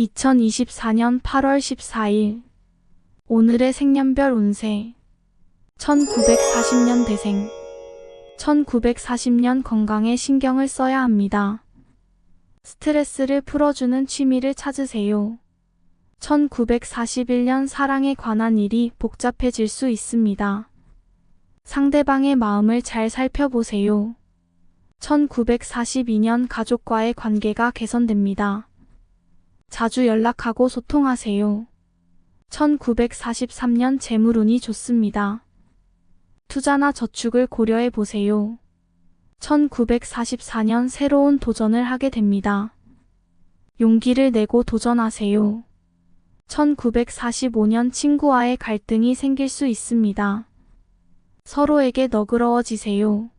2024년 8월 14일 오늘의 생년별 운세 1940년 대생 1940년 건강에 신경을 써야 합니다. 스트레스를 풀어주는 취미를 찾으세요. 1941년 사랑에 관한 일이 복잡해질 수 있습니다. 상대방의 마음을 잘 살펴보세요. 1942년 가족과의 관계가 개선됩니다. 자주 연락하고 소통하세요. 1943년 재물운이 좋습니다. 투자나 저축을 고려해 보세요. 1944년 새로운 도전을 하게 됩니다. 용기를 내고 도전하세요. 1945년 친구와의 갈등이 생길 수 있습니다. 서로에게 너그러워지세요.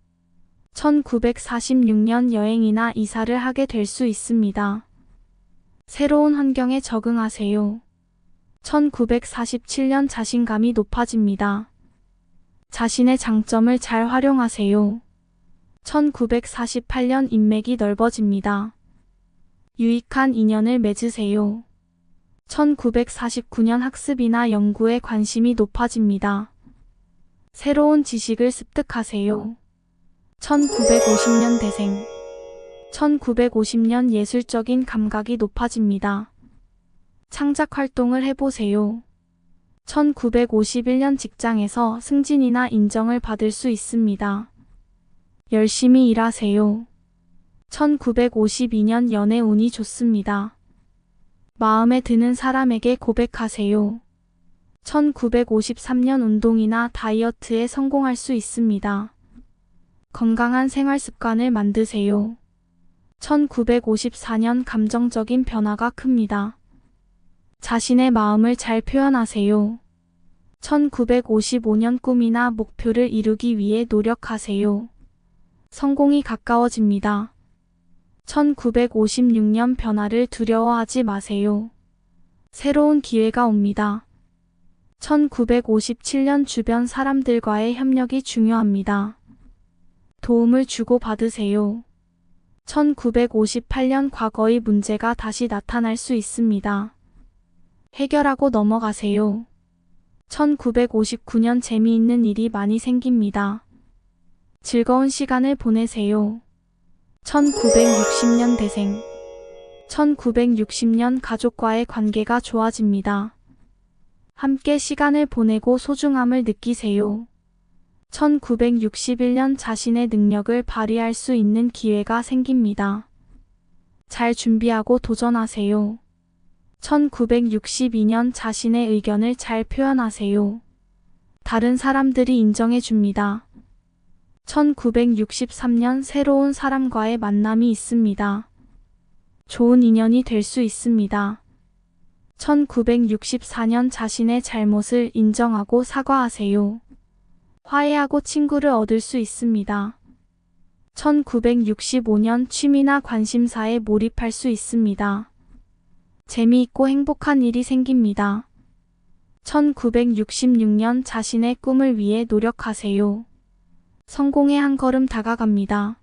1946년 여행이나 이사를 하게 될 수 있습니다. 새로운 환경에 적응하세요. 1947년 자신감이 높아집니다. 자신의 장점을 잘 활용하세요. 1948년 인맥이 넓어집니다. 유익한 인연을 맺으세요. 1949년 학습이나 연구에 관심이 높아집니다. 새로운 지식을 습득하세요. 1950년 대생 1950년 예술적인 감각이 높아집니다. 창작 활동을 해보세요. 1951년 직장에서 승진이나 인정을 받을 수 있습니다. 열심히 일하세요. 1952년 연애 운이 좋습니다. 마음에 드는 사람에게 고백하세요. 1953년 운동이나 다이어트에 성공할 수 있습니다. 건강한 생활 습관을 만드세요. 1954년 감정적인 변화가 큽니다. 자신의 마음을 잘 표현하세요. 1955년 꿈이나 목표를 이루기 위해 노력하세요. 성공이 가까워집니다. 1956년 변화를 두려워하지 마세요. 새로운 기회가 옵니다. 1957년 주변 사람들과의 협력이 중요합니다. 도움을 주고 받으세요. 1958년 과거의 문제가 다시 나타날 수 있습니다. 해결하고 넘어가세요. 1959년 재미있는 일이 많이 생깁니다. 즐거운 시간을 보내세요. 1960년 대생 1960년 가족과의 관계가 좋아집니다. 함께 시간을 보내고 소중함을 느끼세요. 1961년 자신의 능력을 발휘할 수 있는 기회가 생깁니다. 잘 준비하고 도전하세요. 1962년 자신의 의견을 잘 표현하세요. 다른 사람들이 인정해 줍니다. 1963년 새로운 사람과의 만남이 있습니다. 좋은 인연이 될 수 있습니다. 1964년 자신의 잘못을 인정하고 사과하세요. 화해하고 친구를 얻을 수 있습니다. 1965년 취미나 관심사에 몰입할 수 있습니다. 재미있고 행복한 일이 생깁니다. 1966년 자신의 꿈을 위해 노력하세요. 성공의 한 걸음 다가갑니다.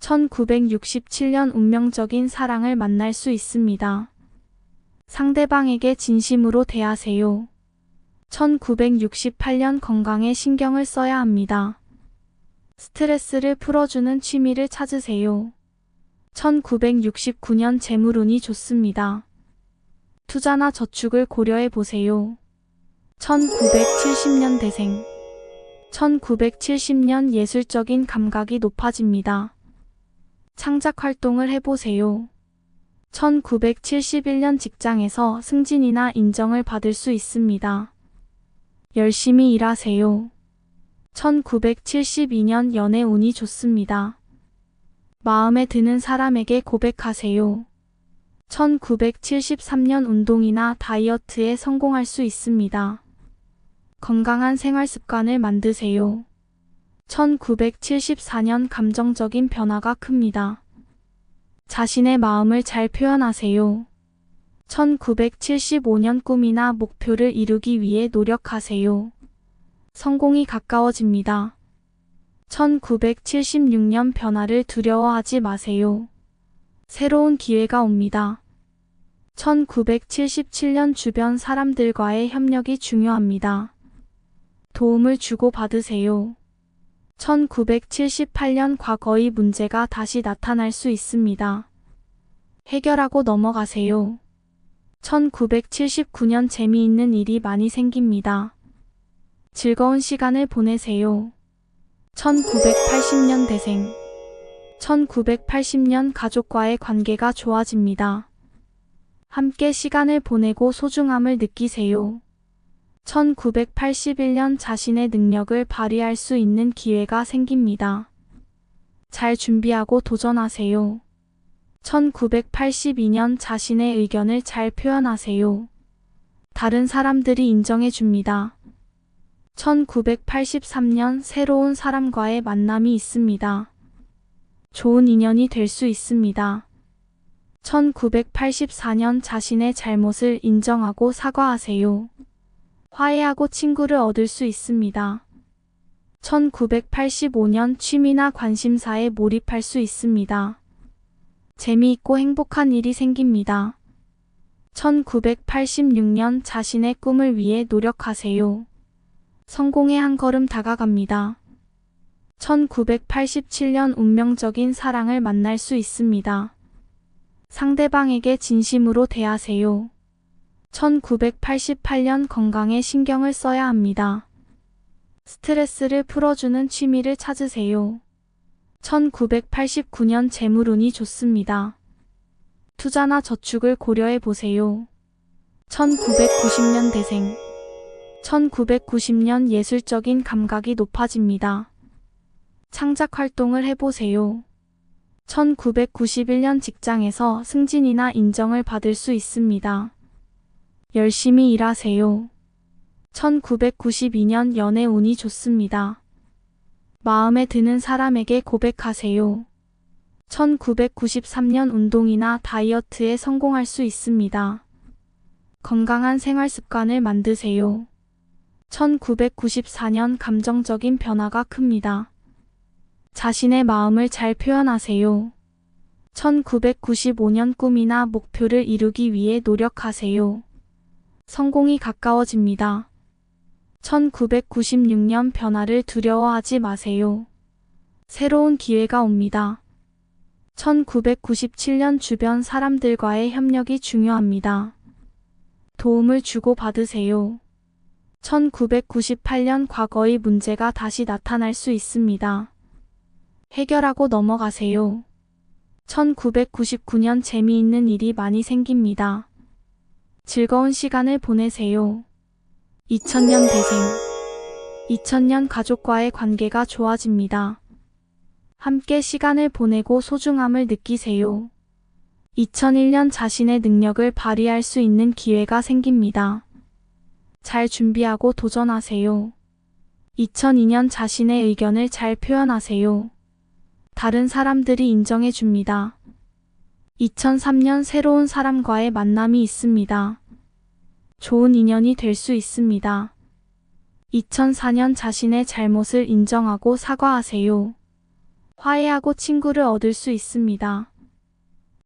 1967년 운명적인 사랑을 만날 수 있습니다. 상대방에게 진심으로 대하세요. 1968년 건강에 신경을 써야 합니다. 스트레스를 풀어주는 취미를 찾으세요. 1969년 재물운이 좋습니다. 투자나 저축을 고려해 보세요. 1970년 대생 1970년 예술적인 감각이 높아집니다. 창작 활동을 해보세요. 1971년 직장에서 승진이나 인정을 받을 수 있습니다. 열심히 일하세요. 1972년 연애 운이 좋습니다. 마음에 드는 사람에게 고백하세요. 1973년 운동이나 다이어트에 성공할 수 있습니다. 건강한 생활 습관을 만드세요. 1974년 감정적인 변화가 큽니다. 자신의 마음을 잘 표현하세요. 1975년 꿈이나 목표를 이루기 위해 노력하세요. 성공이 가까워집니다. 1976년 변화를 두려워하지 마세요. 새로운 기회가 옵니다. 1977년 주변 사람들과의 협력이 중요합니다. 도움을 주고 받으세요. 1978년 과거의 문제가 다시 나타날 수 있습니다. 해결하고 넘어가세요. 1979년 재미있는 일이 많이 생깁니다. 즐거운 시간을 보내세요. 1980년 대생. 1980년 가족과의 관계가 좋아집니다. 함께 시간을 보내고 소중함을 느끼세요. 1981년 자신의 능력을 발휘할 수 있는 기회가 생깁니다. 잘 준비하고 도전하세요. 1982년 자신의 의견을 잘 표현하세요. 다른 사람들이 인정해 줍니다. 1983년 새로운 사람과의 만남이 있습니다. 좋은 인연이 될 수 있습니다. 1984년 자신의 잘못을 인정하고 사과하세요. 화해하고 친구를 얻을 수 있습니다. 1985년 취미나 관심사에 몰입할 수 있습니다. 재미있고 행복한 일이 생깁니다. 1986년 자신의 꿈을 위해 노력하세요. 성공의 한 걸음 다가갑니다. 1987년 운명적인 사랑을 만날 수 있습니다. 상대방에게 진심으로 대하세요. 1988년 건강에 신경을 써야 합니다. 스트레스를 풀어주는 취미를 찾으세요. 1989년 재물운이 좋습니다. 투자나 저축을 고려해 보세요. 1990년 대생. 1990년 예술적인 감각이 높아집니다. 창작 활동을 해보세요. 1991년 직장에서 승진이나 인정을 받을 수 있습니다. 열심히 일하세요. 1992년 연애 운이 좋습니다. 마음에 드는 사람에게 고백하세요. 1993년 운동이나 다이어트에 성공할 수 있습니다. 건강한 생활 습관을 만드세요. 1994년 감정적인 변화가 큽니다. 자신의 마음을 잘 표현하세요. 1995년 꿈이나 목표를 이루기 위해 노력하세요. 성공이 가까워집니다. 1996년 변화를 두려워하지 마세요. 새로운 기회가 옵니다. 1997년 주변 사람들과의 협력이 중요합니다. 도움을 주고 받으세요. 1998년 과거의 문제가 다시 나타날 수 있습니다. 해결하고 넘어가세요. 1999년 재미있는 일이 많이 생깁니다. 즐거운 시간을 보내세요. 2000년 대생. 2000년 가족과의 관계가 좋아집니다. 함께 시간을 보내고 소중함을 느끼세요. 2001년 자신의 능력을 발휘할 수 있는 기회가 생깁니다. 잘 준비하고 도전하세요. 2002년 자신의 의견을 잘 표현하세요. 다른 사람들이 인정해 줍니다. 2003년 새로운 사람과의 만남이 있습니다. 좋은 인연이 될 수 있습니다. 2004년 자신의 잘못을 인정하고 사과하세요. 화해하고 친구를 얻을 수 있습니다.